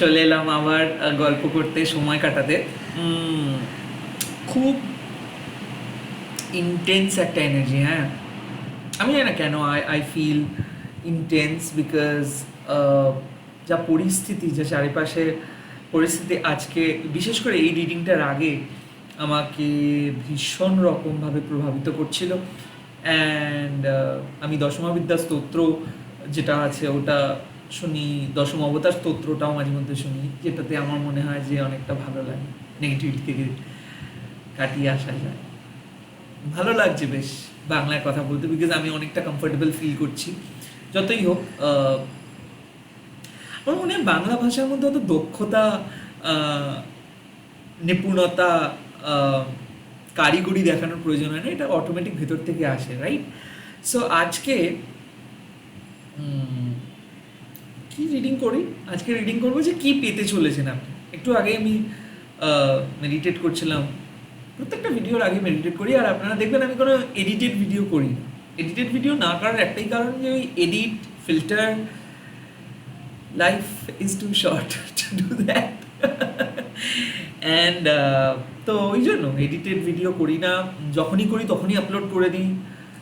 চলে এলাম আবার গল্প করতে সময় কাটাতে। খুব ইন্টেন্স একটা এনার্জি হ্যাঁ? আমি জানি না কেন I I feel intense because যা পরিস্থিতি যা চারিপাশে পরিস্থিতি আজকে বিশেষ করে এই রিডিংটার আগে আমাকে ভীষণ রকমভাবে প্রভাবিত করছিল। অ্যান্ড আমি দশমাবিদ্যা স্তোত্র যেটা আছে ওটা শুনি, দশম অবতার স্তোত্রটাও মাঝে মধ্যে শুনি, যেটাতে আমার মনে হয় যে অনেকটা ভালো লাগে নেগেটিভিটি থেকে কাটিয়ে আসা যায়। ভালো লাগছে বেশ বাংলায় কথা বলতে বিকজ আমি অনেকটা কমফোর্টেবল ফিল করছি। যতই হোক আমার মনে হয় বাংলা ভাষার মধ্যে অত দক্ষতা নিপুণতা কারিগরি দেখানোর প্রয়োজন হয় না, এটা অটোমেটিক ভেতর থেকে আসে রাইট সো আজকে কি রিডিং করি? আজকে রিডিং করব যে কি পেতে চলেছেন আপনি? একটু আগে আমি মেডিটেট করছিলাম। প্রত্যেকটা ভিডিওর আগে মেডিটেট করি, আর আপনারা দেখবেন আমি কোনো এডিটেড ভিডিও করি এডিটেড ভিডিও না করার একটাই কারণ যে ওই edit filter life is too short to do that and তো ওই জন্য এডিটেড ভিডিও করি না। যখনই করি, তখনই আপলোড করে দিই।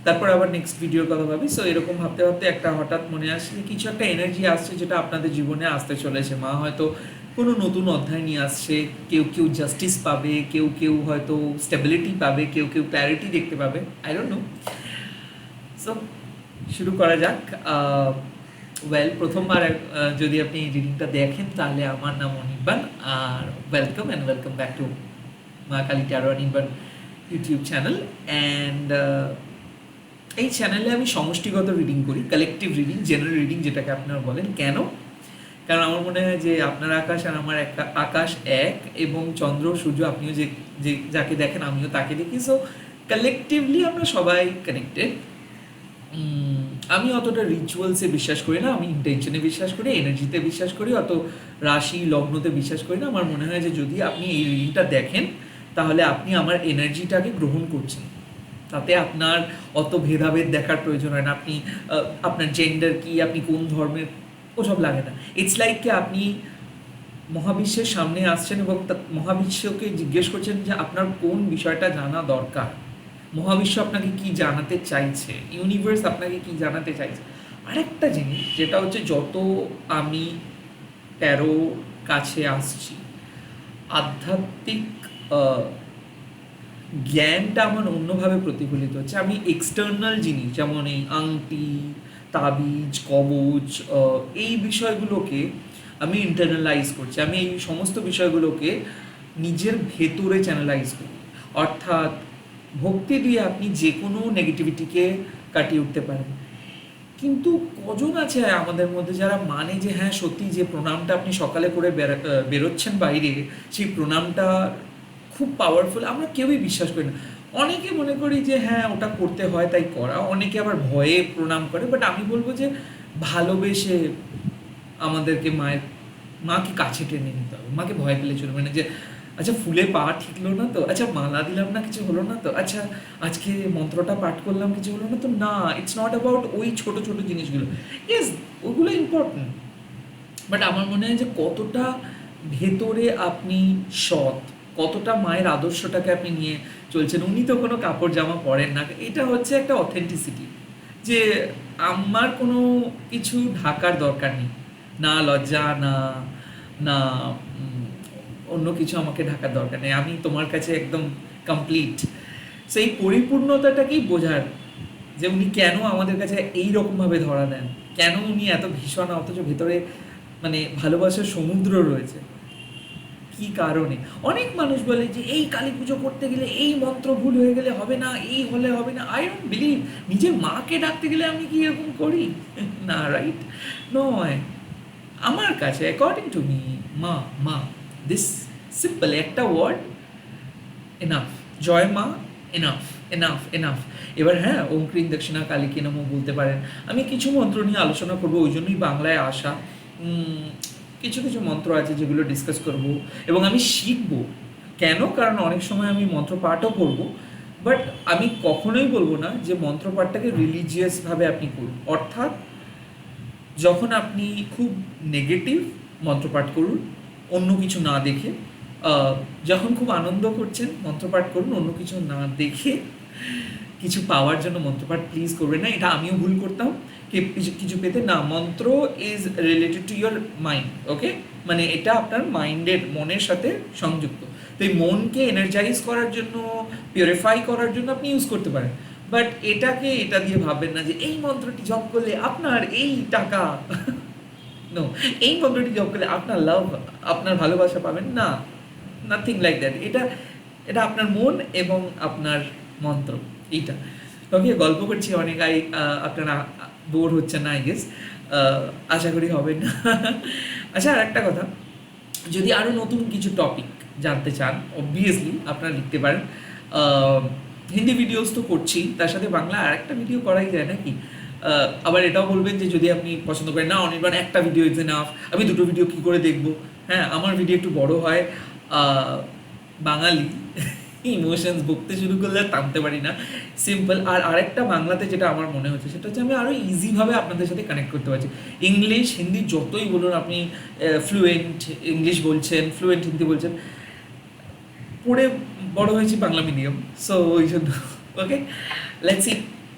তারপর আবার নেক্সট ভিডিওর কথা ভাবি। সো এরকম ভাবতে ভাবতে একটা হঠাৎ মনে আসছে কিছু একটা এনার্জি আসছে যেটা আপনাদের জীবনে আসতে চলেছে। মা হয়তো কোনো নতুন অধ্যায় নিয়ে আসছে, কেউ কেউ জাস্টিস পাবে, কেউ কেউ হয়তো স্টেবিলিটি পাবে, কেউ কেউ ক্ল্যারিটি দেখতে পাবে। আই ডোন্ট নো সো শুরু করা যাক। ওয়েল প্রথমবার যদি আপনি রিডিংটা দেখেন, তাহলে আমার নাম অনির্বাণ। আর welcome and welcome back to Ma Kali tarot Anirban YouTube channel and এই চ্যানেলে আমি সমষ্টিগত রিডিং করি কালেকটিভ রিডিং জেনারেল রিডিং যেটাকে আপনারা বলেন। কেন? কারণ আমার মনে হয় যে আপনার আকাশ আর আমার একটা আকাশ এক এবং চন্দ্র, সূর্য, আপনিও যে যে, যাকে দেখেন আমিও তাকে দেখি। সো কালেকটিভলি আমরা সবাই কানেক্টেড আমি অতটা রিচুয়ালসে বিশ্বাস করি না, আমি ইন্টেনশনে বিশ্বাস করি এনার্জিতে বিশ্বাস করি, অত রাশি, লগ্নতে বিশ্বাস করি না। আমার মনে হয় যে যদি আপনি এই রিডিংটা দেখেন, তাহলে আপনি আমার এনার্জিটাকে গ্রহণ করছেন। তাতে আপনার অত ভেদাভেদ দেখার প্রয়োজন হয় না। আপনি আপনার জেন্ডার কি, আপনি কোন ধর্মের, ওসব লাগে না। ইটস লাইক কি আপনি মহাবিশ্বের সামনে আসছেন এবং মহাবিশ্বকে জিজ্ঞেস করছেন যে আপনার কোন বিষয়টা জানা দরকার? মহাবিশ্ব আপনাকে কি জানাতে চাইছে? ইউনিভার্স আপনাকে কি জানাতে চাইছে? আরেকটা জিনিস, যেটা হচ্ছে যত আমি তেরো কাছে আসছি, আধ্যাত্মিক জ্ঞানটা আমার অন্যভাবে প্রতিফলিত হচ্ছে। আমি এক্সটার্নাল জিনিস, যেমন এই আংটি, তাবিজ, কবচ এই বিষয়গুলোকে আমি ইন্টারনালাইজ করছি। আমি এই সমস্ত বিষয়গুলোকে নিজের ভেতরে চ্যানেলাইজ করি। অর্থাৎ ভক্তি দিয়ে আপনি যে কোনো নেগেটিভিটিকে কাটিয়ে উঠতে পারেন। কিন্তু কজন আছে আমাদের মধ্যে যারা মানে যে হ্যাঁ সত্যি যে প্রণামটা আপনি সকালে করে বেরা- বেরোচ্ছেন বাইরে, সেই প্রণামটা খুব পাওয়ারফুল আমরা কেউই বিশ্বাস করি না। অনেকে মনে করি যে হ্যাঁ ওটা করতে হয়, তাই করা। অনেকে আবার ভয়ে প্রণাম করে বাট আমি বলব যে, ভালোবেসে আমাদেরকে মায়ের, মাকে কাছে টেনে নিতে হবে। মাকে ভয় পেলে চলবে না যে আচ্ছা ফুলে পা ঠিকলো না তো? আচ্ছা মালা দিলাম না, কিছু হলো না তো? আচ্ছা আজকে মন্ত্রটা পাঠ করলাম, কিছু হলো না তো? না ইটস নট অ্যাবাউট ওই ছোট ছোট জিনিসগুলো। ইয়েস ওগুলো ইম্পর্টেন্ট বাট আমার মনে হয় যে কতটা ভেতরে আপনি সৎ। কতটা মায়ের আদর্শটাকে আপনি নিয়ে চলছেন? উনি তো কোনো কাপড় জামা পরেন না। এটা হচ্ছে একটা অথেন্টিসিটি যে আমার কোনো কিছু ঢাকার দরকার নেই। না লজ্জা, না না অন্য কিছু আমাকে ঢাকার দরকার নেই। আমি তোমার কাছে একদম কমপ্লিট সেই পরিপূর্ণতাটাকেই বোঝার যে উনি কেন আমাদের কাছে এই রকমভাবে ধরা দেন? কেন উনি এত ভীষণ, অথচ ভেতরে মানে ভালোবাসার সমুদ্র রয়েছে? কি কারণে? অনেক মানুষ বলে যে, এই কালী পুজো করতে গেলে এই মন্ত্র ভুল হয়ে গেলে হবে না, এই হলে হবে না। আই ডোন্ট বিলিভ নিজের মাকে ডাকতে গেলে আমি কি এরকম করি? না রাইট নয়। আমার কাছে according to me Ma Ma this simple একটা ওয়ার্ড এনাফ জয় মা এনাফ এনাফ এনাফ এবার হ্যাঁ ওম দক্ষিণা কালীকে নমো বলতে পারেন। আমি কিছু মন্ত্র নিয়ে আলোচনা করব, ওই জন্যই বাংলায় আসা। কিছু কিছু মন্ত্র আছে যেগুলো ডিসকাস করব এবং আমি শিখব। কেন? কারণ অনেক সময় আমি মন্ত্র পাঠও করব বাট আমি কখনোই বলব না যে মন্ত্রপাঠটাকে রিলিজিয়াসভাবে আপনি করুন। অর্থাৎ যখন আপনি খুব নেগেটিভ মন্ত্রপাঠ করুন, অন্য কিছু না দেখে যখন খুব আনন্দ করছেন মন্ত্রপাঠ করুন, অন্য কিছু না দেখে কিছু পাওয়ার জন্য মন্ত্রপাঠ প্লিজ করবেন না, এটা আমিও ভুল করতাম। কিছু কিছু পেতে না, mantra is related to your mind okay মানে এটা আপনার মাইন্ডের মনের সাথে সংযুক্ত। তো এই মনকে এনার্জাইজ করার জন্য পিউরিফাই করার জন্য আপনি ইউজ করতে পারেন। বাট এটাকে এটা দিয়ে ভাববেন না যে, এই মন্ত্রটি জপ করলে আপনার এই টাকা নো এই মন্ত্রটি জপ করলে আপনার লাভ আপনার ভালোবাসা পাবেন। না নাথিং লাইক দ্যাট এটা এটা আপনার মন এবং আপনার মন্ত্র। এইটা। ওকে গল্প করছি অনেক, আই আপনারা বোর হচ্ছেন না আই গেস আশা করি হবে না। আচ্ছা আর একটা কথা। যদি আরও নতুন কিছু টপিক জানতে চান অবভিয়াসলি আপনারা লিখতে পারেন। হিন্দি ভিডিওস তো করছি, তার সাথে বাংলা আর একটা ভিডিও করাই যায় নাকি? আবার এটাও বলবেন যে যদি আপনি পছন্দ করেন, না, অনির্বাণ, একটা ভিডিও ইজ এনাফ আমি দুটো ভিডিও কী করে দেখব? হ্যাঁ আমার ভিডিও একটু বড় হয়। বাঙালি ইমোশনস বকতে শুরু করলে আর টানতে পারি না। সিম্পল আর আরেকটা বাংলাতে যেটা আমার মনে হচ্ছে, সেটা হচ্ছে আমি আরও ইজিভাবে আপনাদের সাথে কানেক্ট করতে পারছি। ইংলিশ হিন্দি যতই বলুন আপনি ফ্লুয়েন্ট ইংলিশ বলছেন ফ্লুয়েন্ট হিন্দি বলছেন, পড়ে বড় হয়েছি বাংলা মিডিয়াম সো ওই জন্য ওকে লেটস সি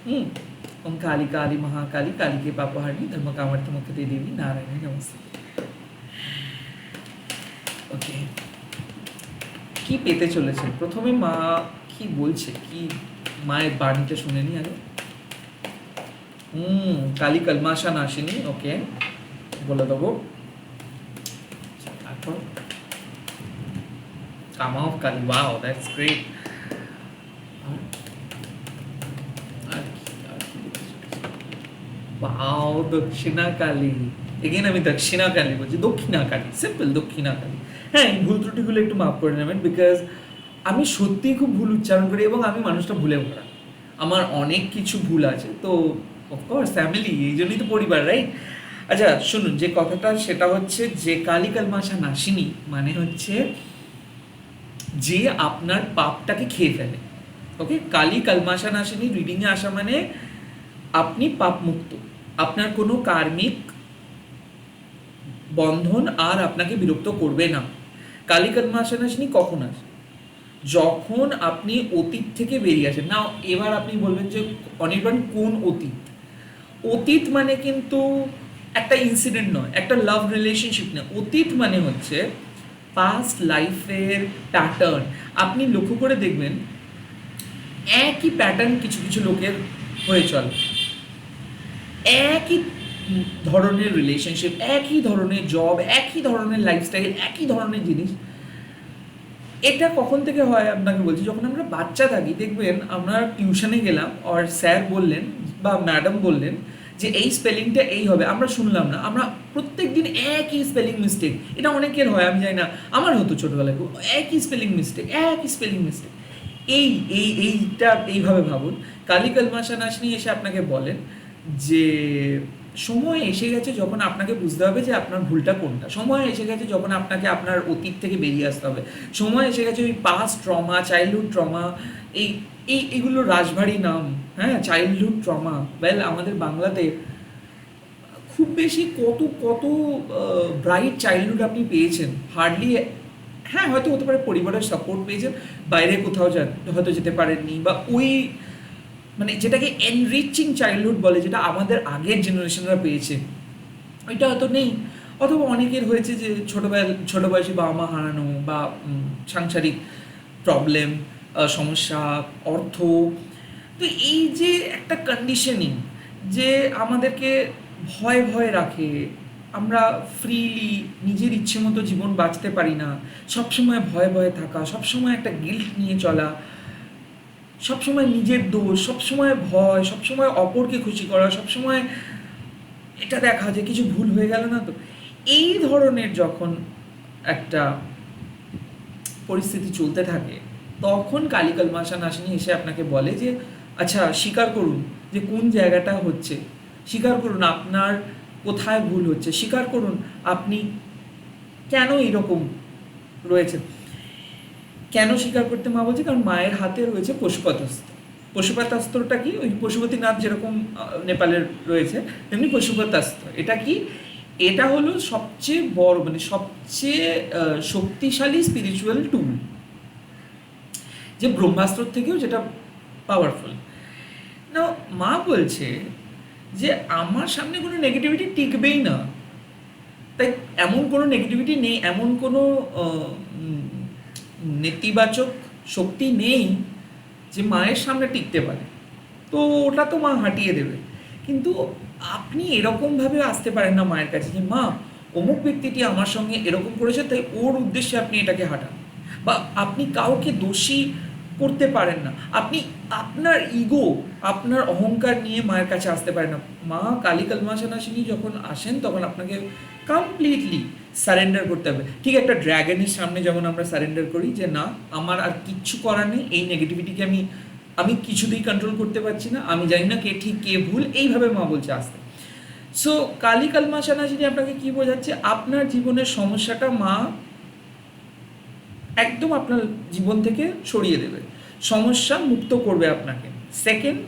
হুম, ওম কালী কালী মহাকালী কালীকে পাপহারি ধর্ম কামার্থ মুখতে দেবী, নারায়ণী নমস্তে। ওকে কি পেতে চলেছে প্রথমে মা কি বলছে? কি মায়ের বাণীটা শুনে নি আগে? হুম কালী না আসেনি ওকে, বলে দেবো। এখন তারপর? কামা of Kali wow that's great wow Dakshina Kali again আমি দক্ষিণা কালী বলছি দক্ষিণা কালী সিম্পল দক্ষিণা কালী হ্যাঁ এই ভুল ত্রুটিগুলো একটু মাফ করে নেবেন বিকজ আমি সত্যিই খুব ভুল উচ্চারণ করি এবং আমি মানুষটা ভুলে ভরা। আমার অনেক কিছু ভুল আছে, তো অফকোর্স ফ্যামিলি এই জন্যই তো পরিবার রাইট আচ্ছা শুনুন, যে কথাটা সেটা হচ্ছে যে কালী কালমাশা নাসিনী মানে হচ্ছে যে আপনার পাপটাকে খেয়ে ফেলে। ওকে কালী কালমাশা নাসিনী রিডিংয়ে আসা মানে আপনি পাপ মুক্ত আপনার কোনো কার্মিক বন্ধন আর আপনাকে বিরক্ত করবে না। কালী কালমাশা নাসিনী কখন আসে যখন আপনি অতীত থেকে বেরিয়ে আসেন। না এবার আপনি বলবেন যে, অনির্বাণ, কোন অতীত? অতীত মানে কিন্তু একটা ইনসিডেন্ট নয়, একটা লাভ রিলেশনশিপ নয়। অতীত মানে হচ্ছে পাস্ট লাইফের প্যাটার্ন আপনি লক্ষ্য করে দেখবেন, একই প্যাটার্ন কিছু কিছু লোকের হয়ে চলে। একই ধরনের রিলেশনশিপ একই ধরনের জব একই ধরনের লাইফস্টাইল একই ধরনের জিনিস। এটা কখন থেকে হয় আপনাকে বলছি? যখন আমরা বাচ্চা থাকি, দেখবেন আমরা টিউশনে গেলাম আর স্যার বললেন, বা ম্যাডাম বললেন, যে এই স্পেলিংটা এই হবে। আমরা শুনলাম না। আমরা প্রত্যেক দিন একই স্পেলিং মিস্টেক এটা অনেকের হয়, আমি জানি না। আমার হতো ছোটোবেলায় একই স্পেলিং মিস্টেক একই স্পেলিং মিস্টেক এই এই, এইটা এইভাবে ভাবুন। কালী কলমাশা নাসনি এসে আপনাকে বলেন যে সময় এসে গেছে যখন আপনাকে বুঝতে হবে যে আপনার ভুলটা কোনটা। সময় এসে গেছে যখন আপনাকে আপনার অতীত থেকে বেরিয়ে আসতে হবে। সময় এসে গেছে ওই পাস্ট ট্রমা চাইল্ডহুড ট্রমা এই এই, এগুলো রাজভারী নাম হ্যাঁ চাইল্ডহুড ট্রমা ওয়েল আমাদের বাংলাতে খুব বেশি কত কত ব্রাইট চাইল্ডহুড আপনি পেয়েছেন। হার্ডলি হ্যাঁ হয়তো হতে পারে পরিবারের সাপোর্ট পেয়েছেন, বাইরে কোথাও যান, হয়তো যেতে পারেননি বা ওই মানে যেটাকে এনরিচিং চাইল্ডহুড বলে, যেটা আমাদের আগের জেনারেশনরা পেয়েছে। ওইটা হয়তো নেই। অথবা অনেকের হয়েছে যে ছোটোবেলা, ছোটো বয়সে বাবা মা হারানো বা সাংসারিক প্রবলেম সমস্যা, অর্থ। তো এই যে একটা কন্ডিশনিং যে আমাদেরকে ভয় ভয় রাখে, আমরা ফ্রিলি নিজের ইচ্ছে মতো জীবন বাঁচতে পারি না, সবসময় ভয়ে ভয়ে থাকা, সবসময় একটা গিল্ট নিয়ে চলা সবসময় নিজের দোষ, সবসময় ভয়, সবসময় অপরকে খুশি করা, সবসময় এটা দেখা যে কিছু ভুল হয়ে গেল না তো? এই ধরনের যখন একটা পরিস্থিতি চলতে থাকে, তখন কালিকাল মাসা নাসিনী এসে আপনাকে বলে যে আচ্ছা স্বীকার করুন যে কোন জায়গাটা হচ্ছে। স্বীকার করুন আপনার কোথায় ভুল হচ্ছে। স্বীকার করুন আপনি কেন এরকম রয়েছেন? কেন স্বীকার করতে মা বলছে? কারণ মায়ের হাতে রয়েছে পশুপাতাস্ত্র পশুপাতাস্ত্রটা কি? ওই পশুপতিনাথ যেরকম নেপালের রয়েছে, তেমনি পশুপাতাস্ত্র এটা কি? এটা হলো সবচেয়ে বড় মানে সবচেয়ে শক্তিশালী স্পিরিচুয়াল টুল যে ব্রহ্মাস্ত্র থেকেও যেটা পাওয়ারফুল না মা বলছে যে আমার সামনে কোনো নেগেটিভিটি টিকবেই না। তাই এমন কোনো নেগেটিভিটি নেই, এমন কোনো নেতিবাচক শক্তি নেই যে মায়ের সামনে টিকতে পারে। তো ওটা তো মা হাঁটিয়ে দেবে। কিন্তু আপনি এরকমভাবে আসতে পারেন না মায়ের কাছে যে, মা, অমুক ব্যক্তিটি আমার সঙ্গে এরকম করেছে, তাই ওর উদ্দেশ্যে আপনি এটাকে হাঁটান। বা আপনি কাউকে দোষী করতে পারেন না। আপনি আপনার ইগো আপনার অহংকার নিয়ে মায়ের কাছে আসতে পারেন না। মা কালী কালমাশানাসিনী যখন আসেন, তখন আপনাকে কমপ্লিটলি সারেন্ডার করতে হবে। ঠিক একটা ড্র্যাগনের সামনে যেমন আমরা সারেন্ডার করি যে, না, আমার আর কিচ্ছু করার নেই, এই নেগেটিভিটিকে আমি আমি কিছুতেই কন্ট্রোল করতে পারছি না, আমি জানি না কে ঠিক, কে ভুল, এইভাবে মা বলছে আসতে। সো কালী কালমাশানাসিনী আপনাকে কি বোঝাচ্ছে? আপনার জীবনের সমস্যাটা মা একদম আপনার জীবন থেকে সরিয়ে দেবে। সমস্যা মুক্ত করবে আপনাকে। সেকেন্ড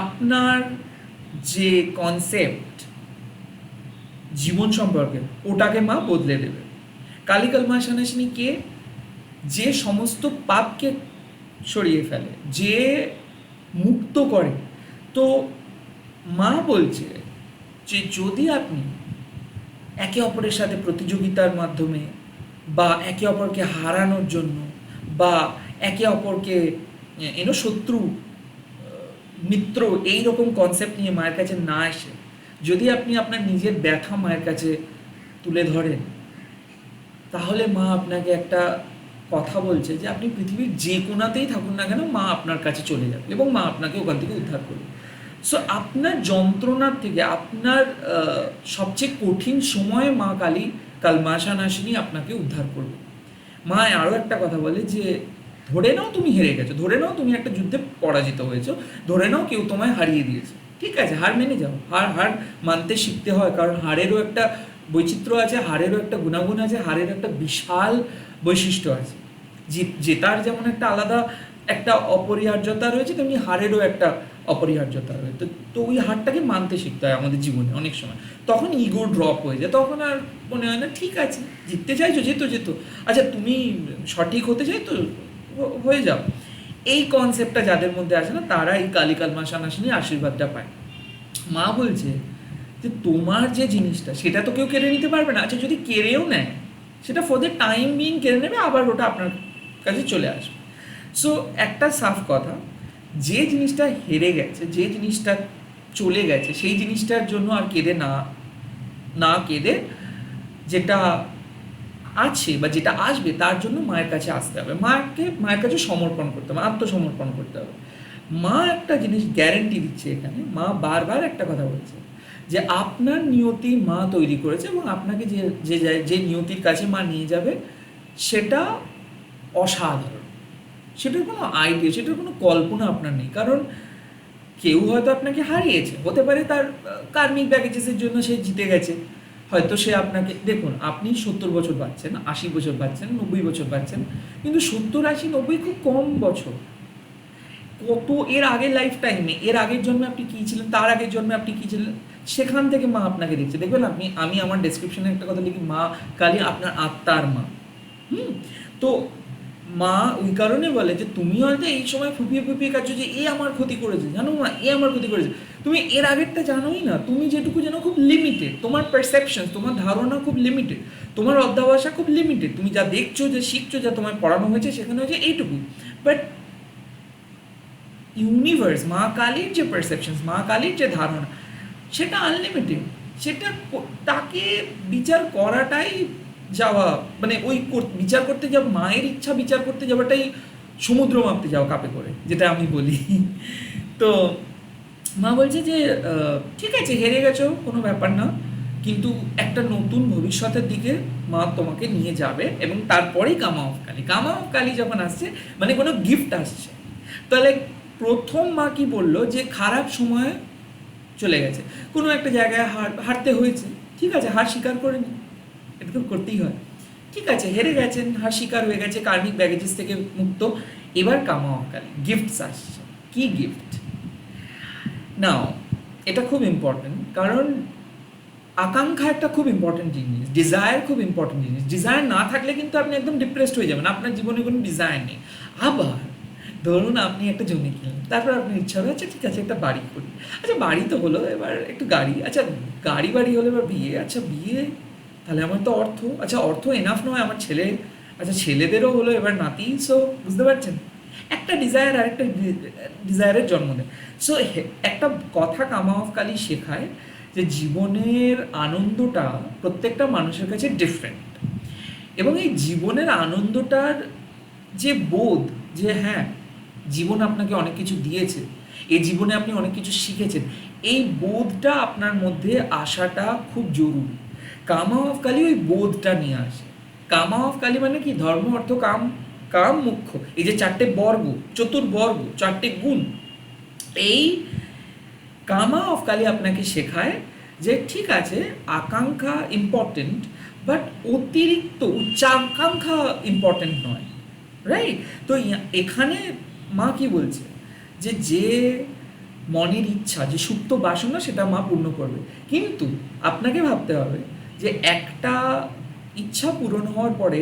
আপনার যে কনসেপ্ট জীবন সম্পর্কে ওটাকে মা বদলে দেবে। কালিকাল মা সন্ন্যাসিনী কে? যে সমস্ত পাপকে সরিয়ে ফেলে, যে মুক্ত করে। তো মা বলছে যে যদি আপনি একে অপরের সাথে প্রতিযোগিতার মাধ্যমে বা একে অপরকে হারানোর জন্য বা একে অপরকে এনো শত্রু মিত্র এই রকম কনসেপ্ট নিয়ে মায়ের কাছে না এসে যদি আপনি আপনার নিজের ব্যথা মায়ের কাছে তুলে ধরেন, তাহলে মা আপনাকে একটা কথা বলছে যে আপনি পৃথিবীর যে কোনাতেই থাকুন না কেন মা আপনার কাছে চলে যাবে এবং মা আপনাকে ওখান থেকে উদ্ধার করবে। সো আপনার যন্ত্রণার থেকে আপনার সবচেয়ে কঠিন সময়ে মা কালী কাল কালমাশা নাসিনী আপনাকে উদ্ধার করবে। মা আরও একটা কথা বলে যে ধরে নাও তুমি হেরে গেছো, ধরে নাও তুমি একটা যুদ্ধে পরাজিত হয়েছো, ধরে নাও কেউ তোমায় হারিয়ে দিয়েছে। ঠিক আছে, হার মেনে যাও, হার হার মানতে শিখতে হয়, কারণ হারেরও একটা বৈচিত্র্য আছে, হারেরও একটা গুণাগুণ আছে, হারের একটা বিশাল বৈশিষ্ট্য আছে। জেতার যেমন একটা আলাদা একটা অপরিহার্যতা রয়েছে, তেমনি হারেরও একটা অপরিহার্যতা রয়েছে। তো ওই হারটাকে মানতে শিখতে হয় আমাদের জীবনে অনেক সময়। তখন ইগো ড্রপ হয়ে যায়, তখন আর মনে হয় না, ঠিক আছে, জিততে চাইছো, যেত যেত। আচ্ছা তুমি সঠিক হতে চাই তো হয়ে যাও। এই কনসেপ্টটা যাদের মধ্যে আসে না, তারা এই কালিকাল মাসানাসিনী আশীর্বাদটা পায়। মা বলছে যে, তোমার যে জিনিসটা, সেটা তো কেউ কেড়ে নিতে পারবে না। আচ্ছা যদি কেড়েও নেয়, সেটা ফর দ্য টাইম বিং কেড়ে নেবে, আবার ওটা আপনার কাছে চলে আসবে। সো একটা সাফ কথা, যে জিনিসটা হেরে গেছে, যে জিনিসটা চলে গেছে, সেই জিনিসটার জন্য আর কেঁদে না না কেঁদে যেটা আছে বা যেটা আসবে তার জন্য মায়ের কাছে আসতে হবে। মাকে, মায়ের কাছে সমর্পণ করতে হবে, আত্মসমর্পণ করতে হবে। মা একটা জিনিস গ্যারেন্টি দিচ্ছে এখানে, মা বারবার একটা কথা বলছে যে আপনার নিয়তি মা তৈরি করেছে এবং আপনাকে যে যে যে নিয়তির কাছে মা নিয়ে যাবে সেটা অসাধারণ। সেটার কোনো আইডিয়া সেটার কোনো কল্পনা আপনার নেই। কারণ কেউ হয়তো আপনাকে হারিয়েছে। হতে পারে তার কার্মিক ব্যাগেজেসের জন্য সে জিতে গেছে। হয়তো সে আপনাকে, দেখুন, আপনি সত্তর বছর পাচ্ছেন আশি বছর পাচ্ছেন নব্বই বছর পাচ্ছেন কিন্তু সত্তর, আশি, নব্বই খুব কম বছর। কত এর আগের লাইফ টাইমে এর আগের জন্মে আপনি কী ছিলেন, তার আগের জন্মে আপনি কী ছিলেন, সেখান থেকে মা আপনাকে দেখছে। দেখবেন আপনি, আমি আমার ডেসক্রিপশনে একটা কথা লিখি, মা কালী আপনার আত্মার মা। হুম? তো মা ওই কারণে বলে যে, তুমি হয়তো এই সময় ফুপিয়ে ফুপিয়ে কাটছো যে, এ আমার ক্ষতি করেছে। জানো মা, এ আমার ক্ষতি করেছে। তুমি এর আগেরটা জানোই না, তুমি যেটুকু জানো খুব লিমিটেড তোমার পারসেপশন তোমার ধারণা খুব লিমিটেড তোমার অধ্যাবসা খুব লিমিটেড তুমি যা দেখছ, যে শিখছো, যা তোমায় পড়ানো হয়েছে, সেখানে হচ্ছে এইটুকু। বাট ইউনিভার্স মা কালীর যে পারসেপশন মা কালীর যে ধারণা, সেটা আনলিমিটেড সেটা তাকে বিচার করাটাই যাওয়া মানে ওই বিচার করতে যাওয়া মায়ের ইচ্ছা বিচার করতে যাওয়াটাই সমুদ্র মাপতে যাওয়া, কাপে করে, যেটা আমি বলি। তো মা বলছে যে ঠিক আছে, হেরে গেছো, কোনো ব্যাপার না। কিন্তু একটা নতুন ভবিষ্যতের দিকে মা তোমাকে নিয়ে যাবে এবং তারপরেই কামা অফ কালী। কামা অফ কালী যখন আসছে মানে কোনো গিফট আসছে। তাহলে প্রথম মা কি বলল যে, খারাপ সময় চলে গেছে। কোনো একটা জায়গায় হার হারতে হয়েছে। ঠিক আছে, হার স্বীকার করে নিন এটা তো করতেই হয়। ঠিক আছে, হেরে গেছেন, হার শিকার হয়ে গেছে, কার্মিক ব্যাগেজেস থেকে মুক্ত। এবার কামা অকালে গিফটস আসছে। কি গিফট নাও এটা খুব ইম্পর্টেন্ট কারণ আকাঙ্ক্ষা একটা খুব ইম্পর্টেন্ট জিনিস ডিজায়ার খুব ইম্পর্টেন্ট জিনিস। ডিজায়ার না থাকলে কিন্তু আপনি একদম ডিপ্রেসড হয়ে যাবেন, আপনার জীবনে কোনো ডিজায়ার নেই। আবার, ধরুন আপনি একটা জমি কিনলেন, তারপর আপনার ইচ্ছা হবে আচ্ছা ঠিক আছে, একটা বাড়ি করি। আচ্ছা বাড়ি তো হলো, এবার একটু গাড়ি আচ্ছা গাড়ি বাড়ি হলো, এবার বিয়ে আচ্ছা বিয়ে তাহলে আমার তো অর্থ আচ্ছা অর্থ এনাফ নয় আমার ছেলে আচ্ছা ছেলেদেরও হলো এবার নাতি সো বুঝতে পারছেন? একটা ডিজায়ার আর একটা ডিজায়ারের জন্ম দেয়। সো একটা কথা কামা অফ কালি শেখায় যে জীবনের আনন্দটা প্রত্যেকটা মানুষের কাছে ডিফারেন্ট এবং এই জীবনের আনন্দটার যে বোধ যে হ্যাঁ জীবন আপনাকে অনেক কিছু দিয়েছে, এই জীবনে আপনি অনেক কিছু শিখেছেন, এই বোধটা আপনার মধ্যে আসাটা খুব জরুরি। কামা অফ কালি ওই বোধটা নিয়ে আসে। কামা অফ কালি মানে কি? ধর্ম, অর্থ, কাম কাম মুখ্য। এই যে চারটে বর্গ, চতুর্বর্গ, চারটে গুণ। এই কামা অফ কালি আপনাকে শেখায় যে ঠিক আছে, আকাঙ্ক্ষা ইম্পর্টেন্ট বাট অতিরিক্ত, উচ্চাকাঙ্ক্ষা ইম্পর্টেন্ট নয়। রাইট তো এখানে মা কি বলছে? যে যে মনের ইচ্ছা, যে সুপ্ত বাসনা, সেটা মা পূর্ণ করবে। কিন্তু আপনাকে ভাবতে হবে যে একটা ইচ্ছা পূরণ হওয়ার পরে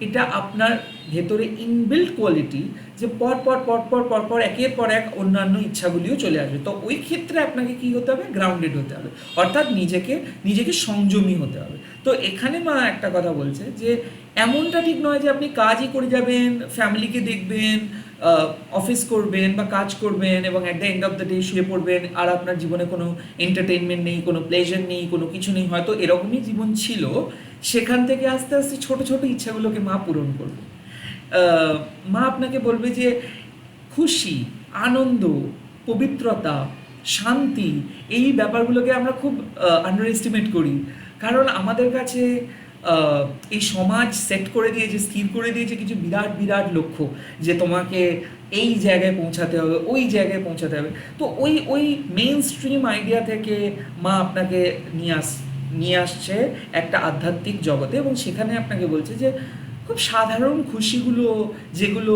এটা আপনার ভেতরে ইনবিল্ড কোয়ালিটি যে পর পর পর পর পর পর, একের পর এক অন্যান্য ইচ্ছাগুলিও চলে আসবে। তো ওই ক্ষেত্রে আপনাকে কি হতে হবে? গ্রাউন্ডেড হতে হবে। অর্থাৎ নিজেকে নিজেকে সংযমী হতে হবে। তো এখানে মা একটা কথা বলছে যে এমনটা ঠিক নয় যে আপনি কাজই করে যাবেন ফ্যামিলিকে দেখবেন অফিস করবেন বা কাজ করবেন এবং at the end of the day শুয়ে পড়বেন, আর আপনার জীবনে কোনো এন্টারটেনমেন্ট নেই, কোনো প্লেজার নেই, কোনো কিছু নেই, হয়তো এরকমই জীবন ছিল, সেখান থেকে আস্তে আস্তে ছোট ছোট ইচ্ছাগুলোকে মা পূরণ করবে। মা আপনাকে বলবে যে খুশি, আনন্দ, পবিত্রতা, শান্তি, এই ব্যাপারগুলোকে আমরা খুব আন্ডার এস্টিমেট করি। কারণ আমাদের কাছে এই সমাজ সেট করে দিয়েছে, স্থির করে দিয়েছে কিছু বিরাট বিরাট লক্ষ্য যে তোমাকে এই জায়গায় পৌঁছাতে হবে, ওই জায়গায় পৌঁছাতে হবে। তো ওই ওই মেইন স্ট্রিম আইডিয়া থেকে মা আপনাকে নিয়ে আস, নিয়ে আসছে একটা আধ্যাত্মিক জগতে এবং সেখানে আপনাকে বলছে যে, খুব সাধারণ খুশিগুলো যেগুলো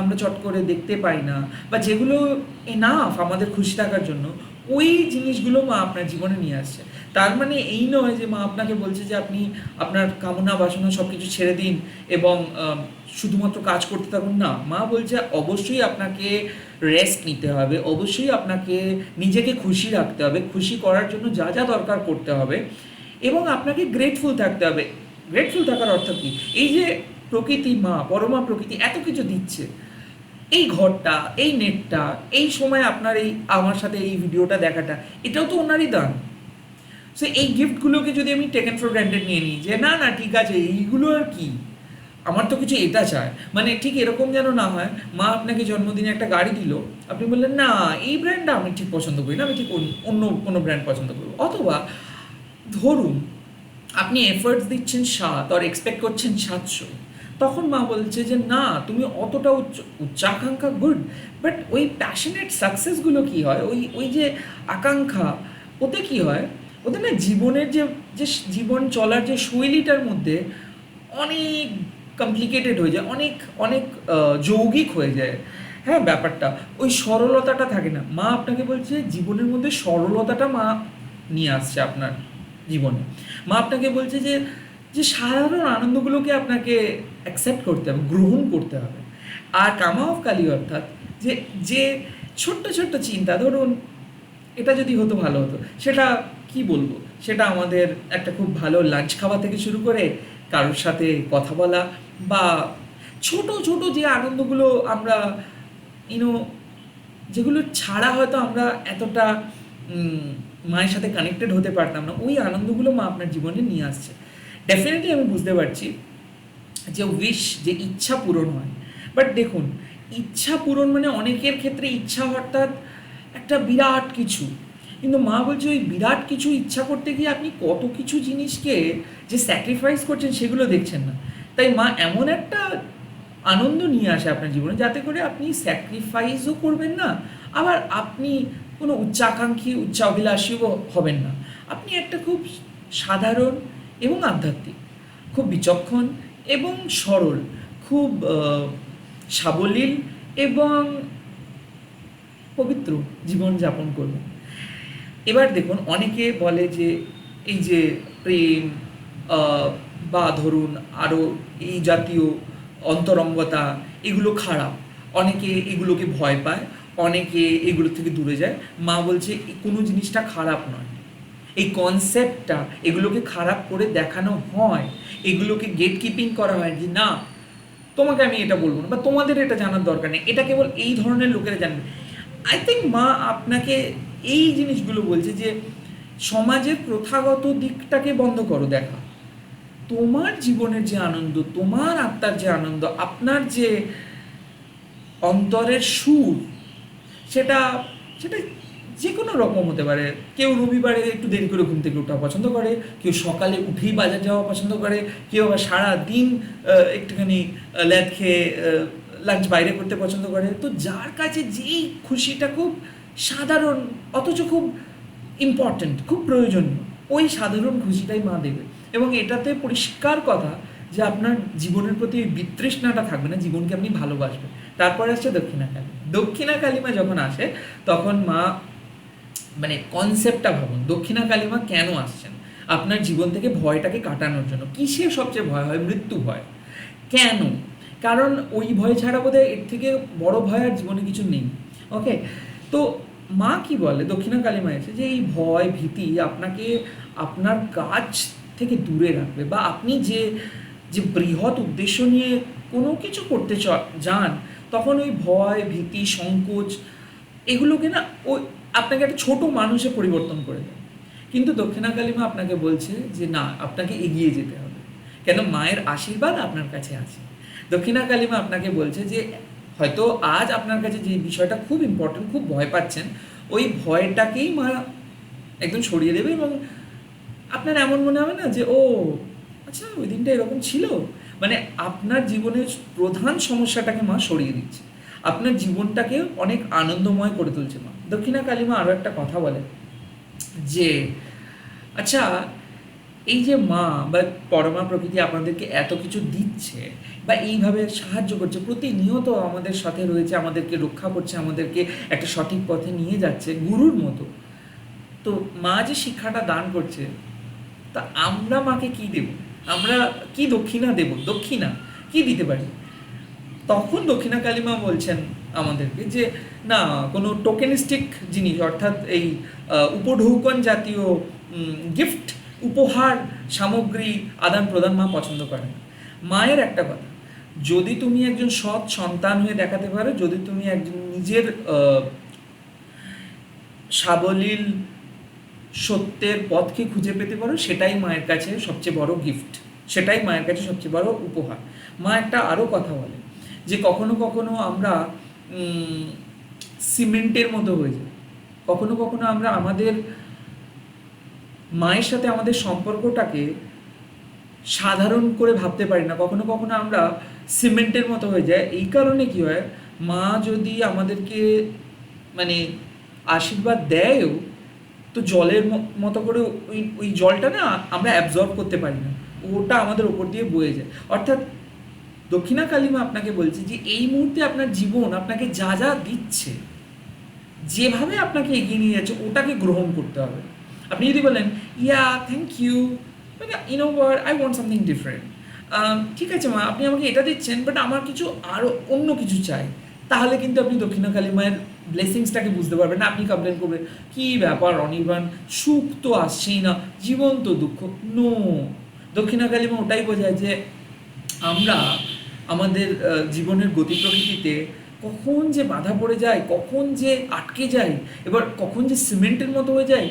আমরা চট করে দেখতে পাই না বা যেগুলো এনাফ আমাদের খুশি থাকার জন্য ওই জিনিসগুলো মা আপনার জীবনে নিয়ে আসছে। তার মানে এই নয় যে মা আপনাকে বলছে যে আপনি আপনার কামনা বাসনা সব কিছু ছেড়ে দিন এবং শুধুমাত্র কাজ করতে থাকুন। না, মা বলছে অবশ্যই আপনাকে রেস্ট নিতে হবে, অবশ্যই আপনাকে নিজেকে খুশি রাখতে হবে, খুশি করার জন্য যা যা দরকার করতে হবে এবং আপনাকে গ্রেটফুল থাকতে হবে। গ্রেটফুল থাকার অর্থ কি? এই যে প্রকৃতি মা, পরমা প্রকৃতি এত কিছু দিচ্ছে। এই ঘরটা, এই নেটটা, এই সময় আপনার এই, আমার সাথে এই ভিডিওটা দেখাটা, এটাও তো ওনারই দান। সো এই গিফটগুলোকে যদি আমি টেকেন ফর গ্র্যান্টেড নিয়ে নিই, যে না না, ঠিক আছে, এইগুলো আর কি? আমার তো কিছু এটা চায় মানে ঠিক এরকম যেন না হয়, মা আপনাকে জন্মদিনে একটা গাড়ি দিল, আপনি বললেন, না, এই ব্র্যান্ডটা আমি ঠিক পছন্দ করি না, আমি ঠিক অন্য কোনো ব্র্যান্ড পছন্দ করব। অথবা, ধরুন, আপনি এফোর্টস দিচ্ছেন সাত আর এক্সপেক্ট করছেন সাতশো তখন মা বলছে যে, না, তুমি অতটা উচ্চ, উচ্চাকাঙ্ক্ষা গুড বাট ওই প্যাশনেট সাকসেসগুলো কি হয়? ওই ওই যে আকাঙ্ক্ষা, ওতে কি হয়? ওতে না জীবনের যে যে জীবন চলার যে শৈলীটার মধ্যে অনেক কমপ্লিকেটেড হয়ে যায়, অনেক অনেক যৌগিক হয়ে যায়। হ্যাঁ ব্যাপারটা। ওই সরলতাটা থাকে না। মা আপনাকে বলছে, জীবনের মধ্যে সরলতাটা মা নিয়ে আসছে আপনার জীবনে। মা আপনাকে বলছে যে যে সাধারণ আনন্দগুলোকে আপনাকে অ্যাকসেপ্ট করতে হবে, গ্রহণ করতে হবে। আর কামা অফ কালী অর্থাৎ যে যে ছোট্ট ছোট্ট চিন্তা, ধরুন এটা যদি হতো, ভালো হতো। সেটা কি বলব? সেটা আমাদের একটা খুব ভালো লাঞ্চ খাওয়া থেকে শুরু করে কারোর সাথে কথা বলা বা ছোট ছোট যে আনন্দগুলো আমরা ইউনো যেগুলো ছাড়া হয়তো আমরা এতটা মায়ের সাথে কানেক্টেড হতে পারতাম না, ওই আনন্দগুলো মা আপনার জীবনে নিয়ে আসছে। ডেফিনেটলি আমি বুঝতে পারছি যে উইশ যে ইচ্ছা পূরণ হয়। বাট দেখুন, ইচ্ছা পূরণ মানে অনেকের ক্ষেত্রে ইচ্ছা অর্থাৎ একটা বিরাট কিছু। কিন্তু মা বলছে, ওই বিরাট কিছু ইচ্ছা করতে গিয়ে আপনি কত কিছু জিনিসকে যে স্যাক্রিফাইস করছেন সেগুলো দেখছেন না। তাই মা এমন একটা আনন্দ নিয়ে আসে আপনার জীবনে, যাতে করে আপনি স্যাক্রিফাইসও করবেন না, আবার আপনি কোনো উচ্চাকাঙ্ক্ষী, উচ্চাভিলাষীও হবেন না। আপনি একটা খুব সাধারণ এবং আধ্যাত্মিক। খুব বিচক্ষণ এবং সরল, খুব সাবলীল এবং পবিত্র জীবন যাপন করবেন এবার দেখুন, অনেকে বলে যে, এই যে প্রেম বা ধরুন আরও এই জাতীয় অন্তরঙ্গতা, এগুলো খারাপ। অনেকে এগুলোকে ভয় পায়, অনেকে এগুলো থেকে দূরে যায়। মা বলছে কোনো জিনিসটা খারাপ নয়। এই কনসেপ্টটা এগুলোকে খারাপ করে দেখানো হয়, এগুলোকে গেট কিপিং করা হয় যে না, তোমাকে আমি এটা বলব না বা তোমাদের এটা জানার দরকার নেই। এটা কেবল এই ধরনের লোকেরা জানবে। আই থিঙ্ক মা আপনাকে এই জিনিসগুলো বলছে যে সমাজের প্রথাগত দিকটাকে বন্ধ করো দেখা। তোমার জীবনের যে আনন্দ, তোমার আত্মার যে আনন্দ, আপনার যে অন্তরের সুর, সেটা সেটা যে কোনো রকম হতে পারে। কেউ রবিবারে একটু দেরি করে ঘুম থেকে ওঠা পছন্দ করে, কেউ সকালে উঠেই বাজার যাওয়া পছন্দ করে, কেউ আবার সারা দিন একটুখানি ল্যাদ খেয়ে লাঞ্চ বাইরে করতে পছন্দ করে। তো যার কাছে যেই খুশিটা খুব সাধারণ, অথচ খুব ইম্পর্ট্যান্ট খুব প্রয়োজনীয়, ওই সাধারণ খুশিটাই মা দেবে। এবং এটাতে পরিষ্কার কথা যে আপনার জীবনের প্রতি ওই বিতৃষ্ণাটা থাকবে না, জীবনকে আপনি ভালোবাসবেন। তারপরে আসছে দক্ষিণা কালী দক্ষিণা কালীমা যখন আসে, তখন মা মানে কনসেপ্টটা ভাবুন, দক্ষিণা কালীমা কেন আসছেন আপনার জীবন থেকে ভয়টাকে কাটানোর জন্য। কিসের সবচেয়ে ভয় হয়? মৃত্যু ভয়। কেন? কারণ ওই ভয় ছাড়া বোধহয় এর থেকে বড় ভয় আর জীবনে কিছু নেই। ওকে? তো মা কি বলে? দক্ষিণা কালীমা এসে যে এই ভয়, ভীতি আপনাকে আপনার কাজ থেকে দূরে রাখবে বা আপনি যে যে বৃহৎ উদ্দেশ্য নিয়ে কোনো কিছু করতে যান, তখন ওই ভয়, ভীতি, সংকোচ এগুলোকে না ওই আপনাকে একটা ছোট মানুষে পরিবর্তন করে দেয়। কিন্তু দক্ষিণা কালীমা আপনাকে বলছে যে, না, আপনাকে এগিয়ে যেতে হবে। কেন? মায়ের আশীর্বাদ আপনার কাছে আছে। দক্ষিণা কালীমা আপনাকে বলছে যে, হয়তো আজ আপনার কাছে যে বিষয়টা খুব ইম্পর্টেন্ট খুব ভয় পাচ্ছেন, ওই ভয়টাকেই মা একদম সরিয়ে দেবে এবং আপনার এমন মনে হবে না যে, ও আচ্ছা ওই দিনটা এরকম ছিল। মানে আপনার জীবনের প্রধান সমস্যাটাকে মা সরিয়ে দিচ্ছে। আপনার জীবনটাকে অনেক আনন্দময় করে তুলছে মা। দক্ষিণা কালীমা আরও একটা কথা বলে যে আচ্ছা এই যে মা বা পরমা প্রকৃতি আপনাদেরকে এত কিছু দিচ্ছে বা এইভাবে সাহায্য করছে, প্রতিনিয়ত আমাদের সাথে রয়েছে, আমাদেরকে রক্ষা করছে, আমাদেরকে একটা সঠিক পথে নিয়ে যাচ্ছে গুরুর মতো। তো মা যে শিক্ষাটা দান করছে, তা আমরা মাকে কি দেব? আমরা কি দক্ষিণা দেব? দক্ষিণা কি দিতে পারি? তখন দক্ষিণা কালীমা বলছেন আমাদেরকে যে, না, কোনো টোকেনিস্টিক জিনিস, অর্থাৎ এই উপঢৌকন জাতীয় গিফট উপহার, সামগ্রী, আদান প্রদান মা পছন্দ করে না। মায়ের একটা কথা, যদি তুমি একজন সৎ সন্তান হয়ে দেখাতে পারো, যদি তুমি একজন নিজের সাবলীল সত্যের পথকে খুঁজে পেতে পারো, সেটাই মায়ের কাছে সবচেয়ে বড় গিফট সেটাই মায়ের কাছে সবচেয়ে বড় উপহার মা একটা আরও কথা বলে যে কখনো কখনো আমরা সিমেন্টের মতো হয়ে যাই। কখনো কখনো আমরা আমাদের মায়ের সাথে আমাদের সম্পর্কটাকে সাধারণ করে ভাবতে পারি না। কখনো কখনো আমরা সিমেন্টের মতো হয়ে যায় এই কারণে কি হয়, মা যদি আমাদেরকে মানে আশীর্বাদ দেয়ও, তো জলের মতো করে ওই ওই জলটা না আমরা অ্যাবজর্ব করতে পারি না। ওটা আমাদের ওপর দিয়ে বয়ে যায়। অর্থাৎ দক্ষিণা কালিমা আপনাকে বলছে যে এই মুহূর্তে আপনার জীবন আপনাকে যা যা দিচ্ছে, যেভাবে আপনাকে এগিয়ে নিয়ে যাচ্ছে, ওটাকে গ্রহণ করতে হবে। আপনি যদি বলেন, yeah thank you you know what I want something different ঠিক আছে মা, আপনি আমাকে এটা দিচ্ছেন বাট আমার কিছু আরও অন্য কিছু চাই। তাহলে কিন্তু আপনি দক্ষিণা কালী মায়ের ব্লেসিংসটাকে বুঝতে পারবেন না। আপনি কমপ্লেন করবেন, কী ব্যাপার অনির্বাণ? সুখ তো আসছেই না, জীবন তো দুঃখ। নো দক্ষিণা কালী মা ওটাই বোঝায় যে আমরা আমাদের জীবনের গতি প্রকৃতিতে কখন যে বাধা পড়ে যায়, কখন যে আটকে যায়, এবার কখন যে সিমেন্টের মতো হয়ে যায়,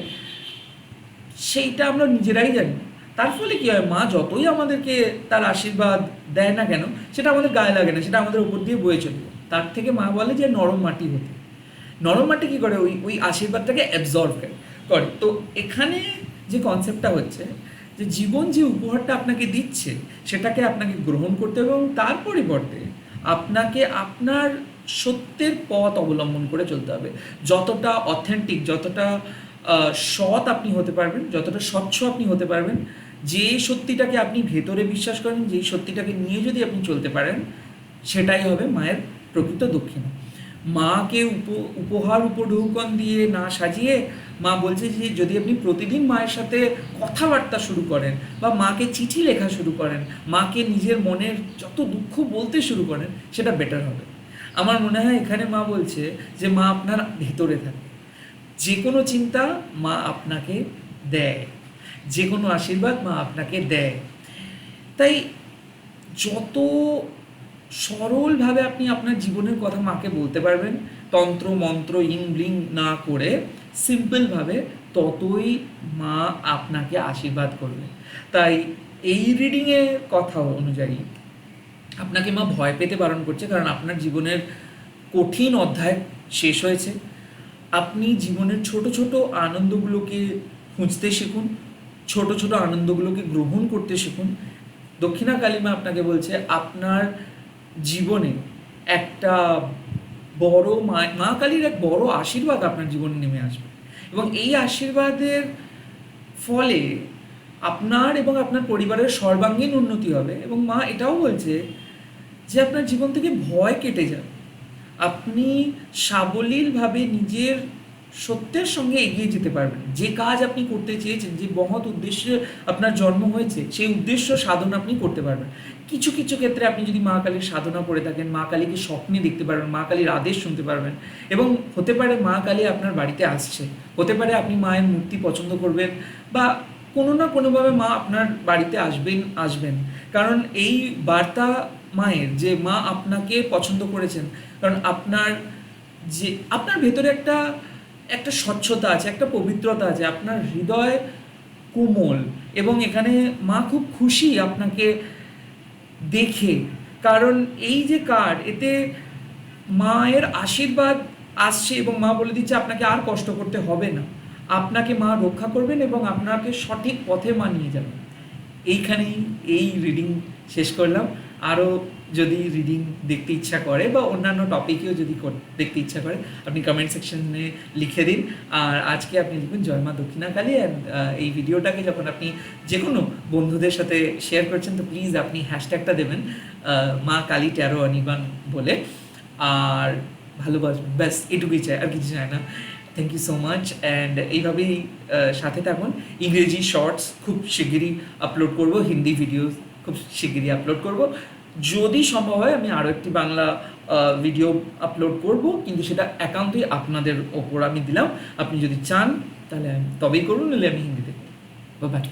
সেইটা আমরা নিজেরাই জানি তার ফলে কি হয়, মা যতই আমাদেরকে তার আশীর্বাদ দেয় না কেন, সেটা আমাদের গায়ে লাগে না, সেটা আমাদের উপর দিয়ে বয়ে চলে যায়। তার থেকে মা বলে যে নরম মাটি হতে। নরম মাটি কি করে? ওই ওই আশীর্বাদটাকে অ্যাবজর্ভ করে। তো এখানে যে কনসেপ্টটা হচ্ছে যে জীবন যে উপহারটা আপনাকে দিচ্ছে, সেটাকে আপনাকে গ্রহণ করতে হবে এবং তার পরিবর্তে আপনাকে আপনার সত্যের পথ অবলম্বন করে চলতে হবে। যতটা অথেন্টিক যতটা সৎ আপনি হতে পারবেন, যতটা স্বচ্ছ আপনি হতে পারবেন, যে সত্যিটাকে আপনি ভেতরে বিশ্বাস করেন যেই সত্যিটাকে নিয়ে যদি আপনি চলতে পারেন, সেটাই হবে মায়ের প্রকৃত দক্ষিণা। মাকে উপ, উপহার উপঢৌকন দিয়ে না সাজিয়ে মা বলছে যে যদি আপনি প্রতিদিন মায়ের সাথে কথাবার্তা শুরু করেন বা মাকে চিঠি লেখা শুরু করেন, মাকে নিজের মনের যত দুঃখ বলতে শুরু করেন, সেটা বেটার হবে। আমার মনে হয় এখানে মা বলছে যে মা আপনার ভেতরে থাকে। যে কোনো চিন্তা মা আপনাকে দেয়। যে কোনো আশীর্বাদ মা আপনাকে দেয়। তাই যত সরলভাবে আপনি আপনার জীবনের কথা মাকে বলতে পারবেন তন্ত্র, মন্ত্র, ইং ব্লিং না করে সিম্পলভাবে ততই মা আপনাকে আশীর্বাদ করবে। তাই এই রিডিংয়ের কথা অনুযায়ী আপনাকে মা ভয় পেতে বারণ করছে কারণ আপনার জীবনের কঠিন অধ্যায় শেষ হয়েছে। আপনি জীবনের ছোট ছোট আনন্দগুলোকে খুঁজতে শিখুন, ছোট ছোট আনন্দগুলোকে গ্রহণ করতে শিখুন। দক্ষিণা কালিমা আপনাকে বলছে, আপনার জীবনে একটা বড় মা কালীর এক বড় আশীর্বাদ আপনার জীবনে নেমে আসবে। এবং এই আশীর্বাদের ফলে আপনার এবং আপনার পরিবারের সর্বাঙ্গীন উন্নতি হবে। এবং মা এটাও বলছে যে আপনার জীবন থেকে ভয় কেটে যাবে। আপনি সাবলীলভাবে নিজের সত্যের সঙ্গে এগিয়ে যেতে পারবেন। যে কাজ আপনি করতে চেয়েছেন, যে মহৎ উদ্দেশ্যে আপনার জন্ম হয়েছে, সেই উদ্দেশ্য সাধন আপনি করতে পারবেন। কিছু কিছু ক্ষেত্রে আপনি যদি মা কালীর সাধনা করে থাকেন, মা কালীকে স্বপ্নে দেখতে পারবেন, মা কালীর আদেশ শুনতে পারবেন এবং হতে পারে মা কালী আপনার বাড়িতে আসছে। হতে পারে আপনি মায়ের মূর্তি পছন্দ করবেন বা কোনো না কোনোভাবে মা আপনার বাড়িতে আসবেন আসবেন। কারণ এই বার্তা মায়ের যে মা আপনাকে পছন্দ করেছেন, কারণ আপনার যে, আপনার ভেতরে একটা একটা স্বচ্ছতা আছে, একটা পবিত্রতা আছে, আপনার হৃদয় কোমল এবং এখানে মা খুব খুশি আপনাকে দেখে। কারণ এই যে কার্ড, এতে মায়ের আশীর্বাদ আসছে এবং মা বলে দিচ্ছে, আপনাকে আর কষ্ট করতে হবে না। আপনাকে মা রক্ষা করবেন এবং আপনাকে সঠিক পথে মা নিয়ে যাবেন। এইখানেই এই রিডিং শেষ করলাম। আরও যদি রিডিং দেখতে ইচ্ছা করে বা অন্যান্য টপিকেও যদি দেখতে ইচ্ছা করে, আপনি কমেন্ট সেকশনে লিখে দিন। আর আজকে আপনি লিখুন জয় মা দক্ষিণাকালী অ্যান্ড এই ভিডিওটাকে যখন আপনি যে কোনো বন্ধুদের সাথে শেয়ার করছেন, তো প্লিজ আপনি হ্যাশট্যাগটা দেবেন মা কালী ট্যারো অনিবান বলে। আর ভালোবাসবেন ব্যাস, এটুকুই চাই, আর কিছু চায় না। Thank you so much and এইভাবেই সাথে থাকুন। ইংরেজি শর্টস খুব শিগগিরই আপলোড করব, হিন্দি ভিডিও খুব শিগগিরই আপলোড করব। যদি সম্ভব হয়, আমি আরও একটি বাংলা ভিডিও আপলোড করব। কিন্তু সেটা একান্তই আপনাদের ওপর আমি দিলাম। আপনি যদি চান, তাহলে তবেই করুন নাহলে আমি হিন্দিতে বাই